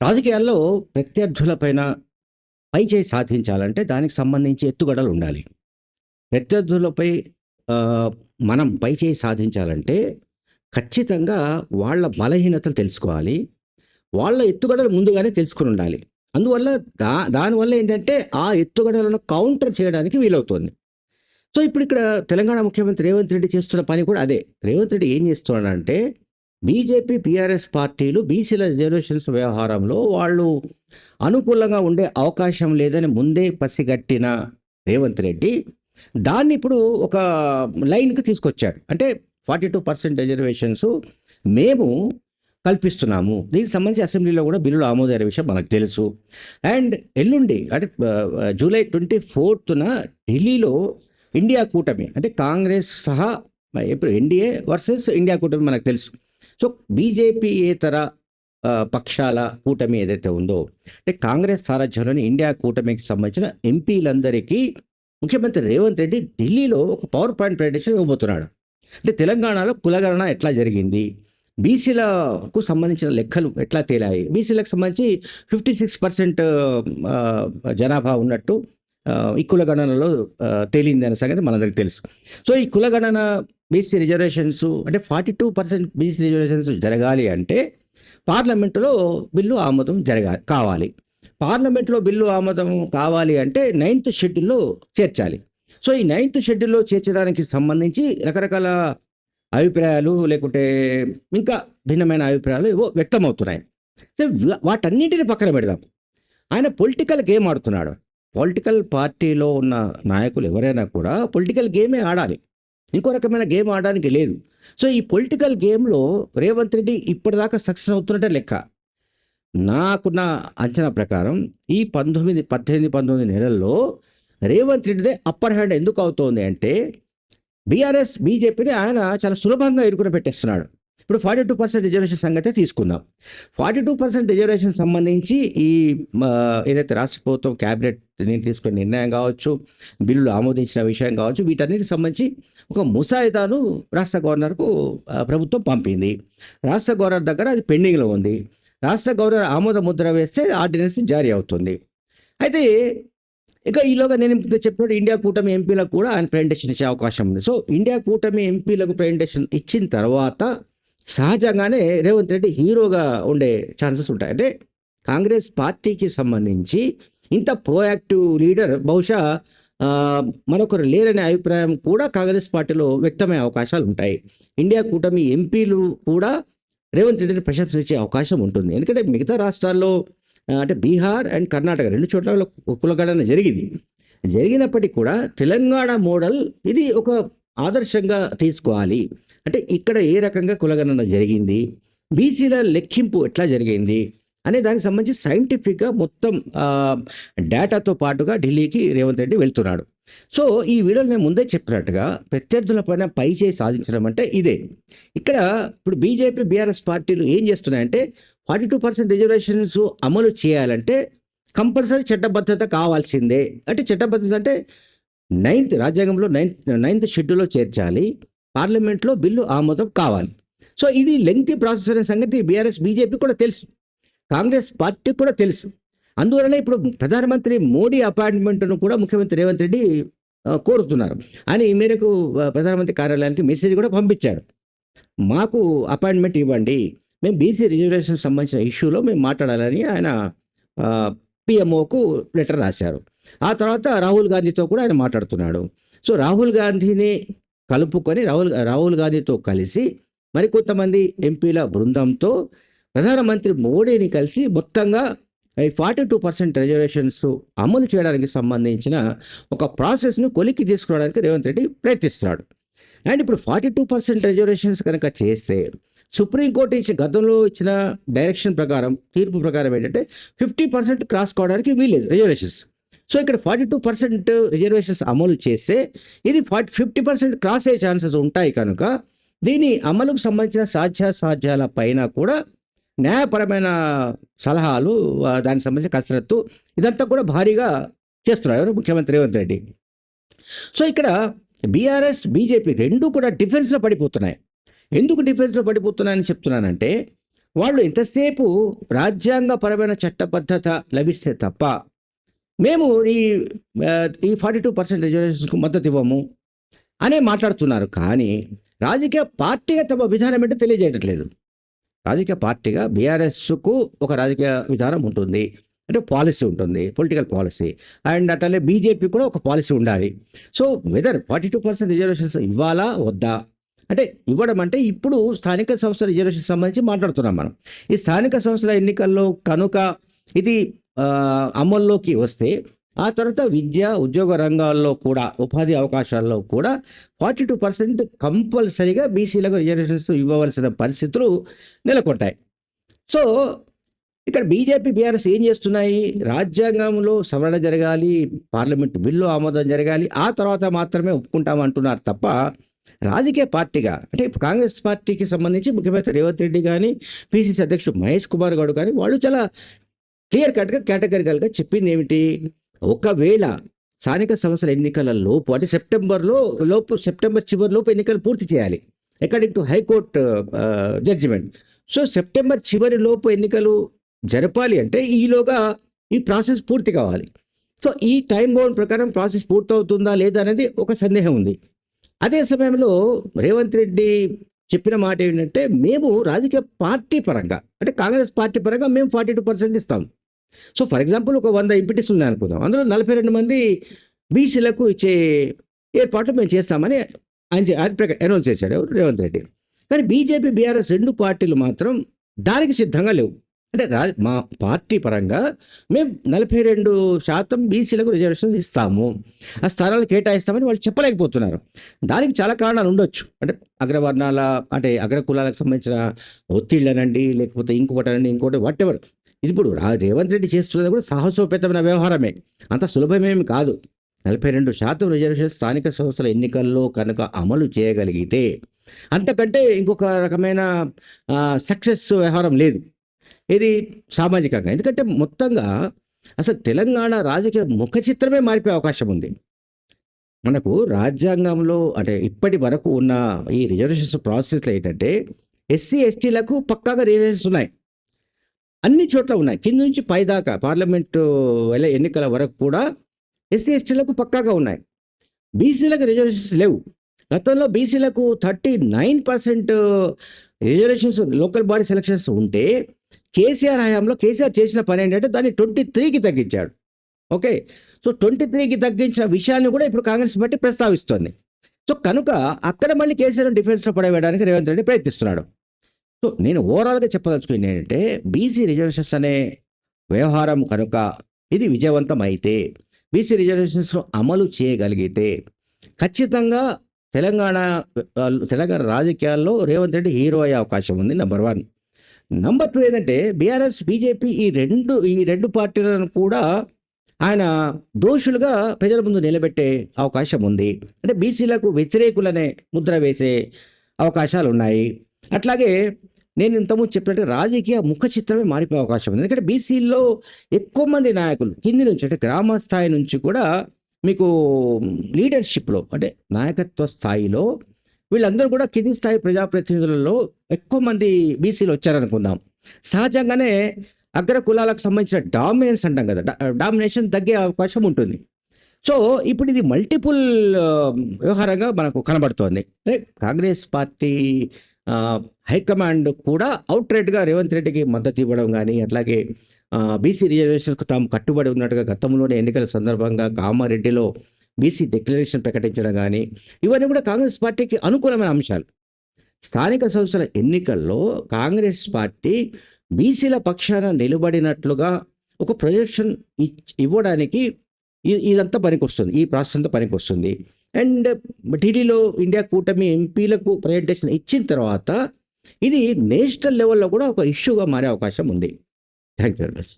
రాజకీయాల్లో ప్రత్యర్థులపైన పైచేయి సాధించాలంటే దానికి సంబంధించి ఎత్తుగడలు ఉండాలి. ప్రత్యర్థులపై మనం మనం పైచేయి సాధించాలంటే ఖచ్చితంగా వాళ్ళ బలహీనతలు తెలుసుకోవాలి. వాళ్ళ ఎత్తుగడలు ముందుగానే తెలుసుకుని ఉండాలి. అందువల్ల దా దానివల్ల ఏంటంటే ఆ ఎత్తుగడలను కౌంటర్ చేయడానికి వీలవుతుంది. సో ఇప్పుడు ఇక్కడ తెలంగాణ ముఖ్యమంత్రి రేవంత్ రెడ్డి చేస్తున్న పని కూడా అదే. రేవంత్ రెడ్డి ఏం చేస్తున్నాడంటే బీజేపీ పీఆర్ఎస్ పార్టీలు బీసీల రిజర్వేషన్స్ వ్యవహారంలో వాళ్ళు అనుకూలంగా ఉండే అవకాశం లేదని ముందే పసిగట్టిన రేవంత్ రెడ్డి దాన్ని ఇప్పుడు ఒక లైన్కి తీసుకొచ్చాడు. అంటే ఫార్టీ టూ పర్సెంట్ రిజర్వేషన్స్ మేము కల్పిస్తున్నాము. దీనికి సంబంధించి అసెంబ్లీలో కూడా బిల్లులు ఆమోదైన విషయం మనకు తెలుసు. అండ్ ఎల్లుండి అంటే జూలై ట్వంటీ ఫోర్త్న ఢిల్లీలో ఇండియా కూటమి అంటే కాంగ్రెస్ సహా ఇప్పుడు ఎన్డీఏ వర్సెస్ ఇండియా కూటమి మనకు తెలుసు. సో బీజేపీయేతర పక్షాల కూటమి ఏదైతే ఉందో అంటే కాంగ్రెస్ సారథ్యంలోని ఇండియా కూటమికి సంబంధించిన ఎంపీలందరికీ ముఖ్యమంత్రి రేవంత్ రెడ్డి ఢిల్లీలో ఒక పవర్ పాయింట్ ప్రజెంటేషన్ ఇవ్వబోతున్నాడు. అంటే తెలంగాణలో కులగణన ఎట్లా జరిగింది? బీసీలకు సంబంధించిన లెక్కలు ఎట్లా తేలాయి? బీసీలకు సంబంధించి ఫిఫ్టీ సిక్స్ పర్సెంట్ జనాభా ఉన్నట్టు ఈ కులగణనలో తేలింది అనే సంగతి మనందరికి తెలుసు. సో ఈ కులగణన బీసీ రిజర్వేషన్స్ అంటే forty two percent BC reservations జరగాలి అంటే పార్లమెంటులో బిల్లు ఆమోదం జరగాలి కావాలి. పార్లమెంట్లో బిల్లు ఆమోదం కావాలి అంటే నైన్త్ షెడ్యూల్లో చేర్చాలి. సో ఈ నైన్త్ షెడ్యూల్లో చేర్చడానికి సంబంధించి రకరకాల అభిప్రాయాలు లేకుంటే ఇంకా భిన్నమైన అభిప్రాయాలు ఏవో వ్యక్తమవుతున్నాయి. సో వాటన్నింటిని పక్కన పెడదాం. ఆయన పొలిటికల్ గేమ్ ఆడుతున్నాడు? పొలిటికల్ పార్టీలో ఉన్న నాయకులు ఎవరైనా కూడా పొలిటికల్ గేమే ఆడాలి. ఇంకో రకమైన గేమ్ ఆడడానికి లేదు. సో ఈ పొలిటికల్ గేమ్లో రేవంత్ రెడ్డి ఇప్పటిదాకా సక్సెస్ అవుతున్నట్టే లెక్క. నాకున్న అంచనా ప్రకారం ఈ పంతొమ్మిది పద్దెనిమిది పంతొమ్మిది నెలల్లో రేవంత్ రెడ్డిదే అప్పర్ హ్యాండ్ ఎందుకు అవుతోంది అంటే బీఆర్ఎస్ బీజేపీని ఆయన చాలా సులభంగా ఇరుకున పెట్టేస్తున్నాడు. ఇప్పుడు ఫార్టీ టూ పర్సెంట్ రిజర్వేషన్ సంగతే తీసుకుందాం. ఫార్టీ టూ పర్సెంట్ రిజర్వేషన్ సంబంధించి ఈ ఏదైతే రాష్ట్ర ప్రభుత్వం క్యాబినెట్ తీసుకున్న నిర్ణయం కావచ్చు బిల్లులు ఆమోదించిన విషయం కావచ్చు వీటన్నిటికి సంబంధించి ఒక ముసాయిదాను రాష్ట్ర గవర్నర్కు ప్రభుత్వం పంపింది. రాష్ట్ర గవర్నర్ దగ్గర అది పెండింగ్లో ఉంది. రాష్ట్ర గవర్నర్ ఆమోద ముద్ర వేస్తే ఆర్డినెన్స్ జారీ అవుతుంది. అయితే ఇక ఈలోగా నేను చెప్పినట్టు ఇండియా కూటమి ఎంపీలకు కూడా ఆయన ప్రజెంటేషన్ ఇచ్చే అవకాశం ఉంది. సో ఇండియా కూటమి ఎంపీలకు ప్రజెంటేషన్ ఇచ్చిన తర్వాత సహజంగానే రేవంత్ రెడ్డి హీరోగా ఉండే ఛాన్సెస్ ఉంటాయి. అంటే కాంగ్రెస్ పార్టీకి సంబంధించి ఇంత ప్రోయాక్టివ్ లీడర్ బహుశా మరొకరు లేరనే అభిప్రాయం కూడా కాంగ్రెస్ పార్టీలో వ్యక్తమయ్యే అవకాశాలు ఉంటాయి. ఇండియా కూటమి ఎంపీలు కూడా రేవంత్ రెడ్డిని ప్రశంసించే అవకాశం ఉంటుంది. ఎందుకంటే మిగతా రాష్ట్రాల్లో అంటే బీహార్ అండ్ కర్ణాటక రెండు చోట్ల కులగణన జరిగింది. జరిగినప్పటికీ కూడా తెలంగాణ మోడల్ ఇది ఒక ఆదర్శంగా తీసుకోవాలి. అంటే ఇక్కడ ఏ రకంగా కులగణన జరిగింది? బీసీల లెక్కింపు ఎట్లా జరిగింది? అనే దానికి సంబంధించి సైంటిఫిక్గా మొత్తం డేటాతో పాటుగా ఢిల్లీకి రేవంత్ రెడ్డి వెళ్తున్నాడు. సో ఈ వీడియోలో నేను ముందే చెప్పినట్టుగా ప్రత్యర్థుల పైన పై చేయి సాధించడం అంటే ఇదే. ఇక్కడ ఇప్పుడు బీజేపీ బీఆర్ఎస్ పార్టీలు ఏం చేస్తున్నాయంటే ఫార్టీ టూ పర్సెంట్ రిజర్వేషన్స్ అమలు చేయాలంటే కంపల్సరీ చట్టబద్ధత కావాల్సిందే. అంటే చట్టబద్ధత అంటే నైన్త్ రాజ్యాంగంలో నైన్త్ నైన్త్ షెడ్యూల్లో చేర్చాలి. పార్లమెంట్లో బిల్లు ఆమోదం కావాలి. సో ఇది లెంగ్తీ ప్రాసెస్ అనే సంగతి బీఆర్ఎస్ బీజేపీ కూడా తెలుసు. కాంగ్రెస్ పార్టీకి కూడా తెలుసు. అందువలన ఇప్పుడు ప్రధానమంత్రి మోడీ అపాయింట్మెంట్ను కూడా ముఖ్యమంత్రి రేవంత్ రెడ్డి కోరుతున్నారు. అని ఈ మేరకు ప్రధానమంత్రి కార్యాలయానికి మెసేజ్ కూడా పంపించాడు. మాకు అపాయింట్మెంట్ ఇవ్వండి. మేము బీసీ రిజర్వేషన్ సంబంధించిన ఇష్యూలో మేము మాట్లాడాలని ఆయన పిఎంఓకు లెటర్ రాశారు. ఆ తర్వాత రాహుల్ గాంధీతో కూడా ఆయన మాట్లాడుతున్నాడు. సో రాహుల్ గాంధీని కలుపుకొని రాహుల్ రాహుల్ గాంధీతో కలిసి మరికొంతమంది ఎంపీల బృందంతో ప్రధానమంత్రి మోడీని కలిసి మొత్తంగా ఈ ఫార్టీ టూ పర్సెంట్ రిజర్వేషన్స్ అమలు చేయడానికి సంబంధించిన ఒక ప్రాసెస్ను కొలిక్కి తీసుకురావడానికి రేవంత్ రెడ్డి ప్రయత్నిస్తున్నాడు. అండ్ ఇప్పుడు ఫార్టీ టూ పర్సెంట్ రిజర్వేషన్స్ కనుక చేస్తే సుప్రీంకోర్టు ఇచ్చిన గతంలో ఇచ్చిన డైరెక్షన్ ప్రకారం తీర్పు ప్రకారం ఏంటంటే ఫిఫ్టీ పర్సెంట్ క్రాస్ కావడానికి వీలేదు రిజర్వేషన్స్. సో ఇక్కడ ఫార్టీ టూ పర్సెంట్ రిజర్వేషన్స్ అమలు చేస్తే ఇది ఫార్టీ ఫిఫ్టీ పర్సెంట్ క్రాస్ అయ్యే ఛాన్సెస్ ఉంటాయి కనుక దీని అమలుకు సంబంధించిన సాధ్యాసాధ్యాల పైన కూడా న్యాయపరమైన సలహాలు దానికి సంబంధించిన కసరత్తు ఇదంతా కూడా భారీగా చేస్తున్నారు. ఎవరు? ముఖ్యమంత్రి రేవంత్ రెడ్డి. సో ఇక్కడ బీఆర్ఎస్ బీజేపీ రెండు కూడా డిఫెన్స్లో పడిపోతున్నాయి. ఎందుకు డిఫెన్స్లో పడిపోతున్నాయని చెప్తున్నానంటే వాళ్ళు ఎంతసేపు రాజ్యాంగపరమైన చట్టబద్ధత లభిస్తే తప్ప మేము ఈ ఈ ఫార్టీ టూ పర్సెంట్ రిజర్వేషన్స్కు మద్దతు ఇవ్వము అనే మాట్లాడుతున్నారు. కానీ రాజకీయ పార్టీగా తమ విధానం ఏంటో తెలియజేయట్లేదు. రాజకీయ పార్టీగా బీఆర్ఎస్కు ఒక రాజకీయ విధానం ఉంటుంది. అంటే పాలసీ ఉంటుంది. Political policy. అండ్ అట్లనే బీజేపీ కూడా ఒక పాలసీ ఉండాలి. So whether forty two percent reservations ఇవ్వాలా? వద్దా? అంటే ఇవ్వడం అంటే ఇప్పుడు స్థానిక సంస్థల రిజర్వేషన్ సంబంధించి మాట్లాడుతున్నాం మనం. ఈ స్థానిక సంస్థల ఎన్నికల్లో కనుక ఇది అమల్లోకి వస్తే ఆ తర్వాత విద్య ఉద్యోగ రంగాల్లో కూడా ఉపాధి అవకాశాల్లో కూడా ఫార్టీ టూ పర్సెంట్ కంపల్సరీగా బీసీలకు రిజర్వేషన్స్ ఇవ్వవలసిన పరిస్థితులు నెలకొంటాయి. సో ఇక్కడ బీజేపీ బీఆర్ఎస్ ఏం చేస్తున్నాయి? రాజ్యాంగంలో సవరణ జరగాలి పార్లమెంట్ బిల్లు ఆమోదం జరగాలి ఆ తర్వాత మాత్రమే ఒప్పుకుంటాం అంటున్నారు తప్ప రాజకీయ పార్టీగా అంటే కాంగ్రెస్ పార్టీకి సంబంధించి ముఖ్యమంత్రి రేవంత్ రెడ్డి కానీ పిసిసి అధ్యక్షుడు మహేష్ కుమార్ గౌడ్ కానీ వాళ్ళు చాలా క్లియర్ కట్గా కేటగిరికల్గా చెప్పింది ఏమిటి ఒకవేళ స్థానిక సంస్థల ఎన్నికల లోపు అంటే సెప్టెంబర్లో లోపు సెప్టెంబర్ చివరి లోపు ఎన్నికలు పూర్తి చేయాలి according to high court judgement so September చివరి లోపు ఎన్నికలు జరపాలి అంటే ఈలోగా ఈ ప్రాసెస్ పూర్తి కావాలి. సో ఈ టైం బౌండ్ ప్రకారం ప్రాసెస్ పూర్తవుతుందా లేదా అనేది ఒక సందేహం ఉంది. అదే సమయంలో రేవంత్ రెడ్డి చెప్పిన మాట ఏంటంటే మేము రాజకీయ పార్టీ పరంగా అంటే కాంగ్రెస్ పార్టీ పరంగా మేము ఫార్టీ టూ పర్సెంట్ ఇస్తాం. సో ఫర్ ఎగ్జాంపుల్ ఒక వంద ఎంపీటీస్ ఉన్నాయి అనుకుందాం. అందులో నలభై రెండు మంది బీసీలకు ఇచ్చే ఏర్పాట్లు మేము చేస్తామని ఆయన ఆయన అనౌన్స్ చేశాడు ఎవరు? రేవంత్ రెడ్డి. కానీ బీజేపీ బీఆర్ఎస్ రెండు పార్టీలు మాత్రం దానికి సిద్ధంగా లేవు. అంటే రా మా పార్టీ పరంగా మేము నలభై రెండు శాతం బీసీలకు రిజర్వేషన్ ఇస్తాము. ఆ స్థానాలు కేటాయిస్తామని వాళ్ళు చెప్పలేకపోతున్నారు. దానికి చాలా కారణాలు ఉండొచ్చు. అంటే అగ్రవర్ణాల అంటే అగ్ర కులాలకు సంబంధించిన ఒత్తిళ్ళనండి లేకపోతే ఇంకొకటనండి ఇంకోటి వాట్ ఎవర్ ఇది ఇప్పుడు రేవంత్ రెడ్డి చేస్తున్నది కూడా సాహసోపేతమైన వ్యవహారమే. అంత సులభమేమి కాదు. నలభై రెండు శాతం రిజర్వేషన్ స్థానిక సంస్థల ఎన్నికల్లో కనుక అమలు చేయగలిగితే అంతకంటే ఇంకొక రకమైన సక్సెస్ వ్యవహారం లేదు. ఇది సామాజికంగా. ఎందుకంటే మొత్తంగా అసలు తెలంగాణ రాజకీయ ముఖ చిత్రమే మారిపోయే అవకాశం ఉంది. మనకు రాజ్యాంగంలో అంటే ఇప్పటి వరకు ఉన్న ఈ రిజర్వేషన్స్ ప్రాసెస్లో ఏంటంటే ఎస్సీ ఎస్టీలకు పక్కాగా రిజర్వేషన్స్ ఉన్నాయి. అన్ని చోట్ల ఉన్నాయి. కింద నుంచి పైదాకా పార్లమెంటు వెళ్ళే ఎన్నికల వరకు కూడా ఎస్సీ ఎస్టీలకు పక్కాగా ఉన్నాయి. బీసీలకు రిజర్వేషన్స్ లేవు. గతంలో బీసీలకు thirty nine percent reservations local body selections ఉంటే కేసీఆర్ హయాంలో కేసీఆర్ చేసిన పని ఏంటంటే దాన్ని ట్వంటీ త్రీకి తగ్గించాడు. ఓకే? సో ట్వంటీ త్రీకి తగ్గించిన విషయాన్ని కూడా ఇప్పుడు కాంగ్రెస్ పార్టీ ప్రస్తావిస్తోంది. సో కనుక అక్కడ మళ్ళీ కేసీఆర్ డిఫెన్స్లో పడవేయడానికి రేవంత్ రెడ్డి ప్రయత్నిస్తున్నాడు. సో నేను ఓవరాల్గా చెప్పదలుచుకుంది ఏంటంటే బీసీ రిజర్వేషన్స్ అనే వ్యవహారం కనుక ఇది విజయవంతం అయితే బీసీ రిజర్వేషన్స్ను అమలు చేయగలిగితే ఖచ్చితంగా తెలంగాణ తెలంగాణ రాజకీయాల్లో రేవంత్ రెడ్డి హీరో అయ్యే అవకాశం ఉంది నెంబర్ వన్. నంబర్ టూ ఏంటంటే బీఆర్ఎస్ బీజేపీ ఈ రెండు ఈ రెండు పార్టీలను కూడా ఆయన దోషులుగా ప్రజల ముందు నిలబెట్టే అవకాశం ఉంది. అంటే బీసీలకు వ్యతిరేకులనే ముద్ర వేసే అవకాశాలు ఉన్నాయి అట్లాగే నేను ఇంతకుముందు చెప్పినట్టు రాజకీయ ముఖ చిత్రమే మారిపోయే అవకాశం ఉంది. ఎందుకంటే బీసీల్లో ఎక్కువ మంది నాయకులు కింది నుంచి అంటే గ్రామ స్థాయి నుంచి కూడా మీకు లీడర్షిప్లో అంటే నాయకత్వ స్థాయిలో వీళ్ళందరూ కూడా కింది స్థాయి ప్రజాప్రతినిధులలో ఎక్కువ మంది బీసీలు వచ్చారనుకుందాం. సహజంగానే అగ్ర కులాలకు సంబంధించిన డామినెన్స్ అంటాం కదా డామినేషన్ తగ్గే అవకాశం ఉంటుంది. సో ఇప్పుడు ఇది మల్టిపుల్ వ్యవహారంగా మనకు కనబడుతోంది. కాంగ్రెస్ పార్టీ హైకమాండ్ కూడా అవుట్రెట్గా రేవంత్ రెడ్డికి మద్దతు ఇవ్వడం కానీ అట్లాగే బీసీ రిజర్వేషన్కు తాము కట్టుబడి ఉన్నట్టుగా గతంలోనే ఎన్నికల సందర్భంగా కామారెడ్డిలో బీసీ డిక్లరేషన్ ప్రకటించడం కానీ ఇవన్నీ కూడా కాంగ్రెస్ పార్టీకి అనుకూలమైన అంశాలు. స్థానిక సంస్థల ఎన్నికల్లో కాంగ్రెస్ పార్టీ బీసీల పక్షాన నిలబడినట్లుగా ఒక ప్రొజెక్షన్ ఇచ్- ఇవ్వడానికి ఇదంతా ఇదంతా పనికొస్తుంది ఈ ప్రాసెస్ అంతా పనికొస్తుంది. అండ్ ఢిల్లీలో ఇండియా కూటమి ఎంపీలకు ప్రజెంటేషన్ ఇచ్చిన తర్వాత ఇది నేషనల్ లెవెల్లో కూడా ఒక ఇష్యూగా మారే అవకాశం ఉంది. Thank you very much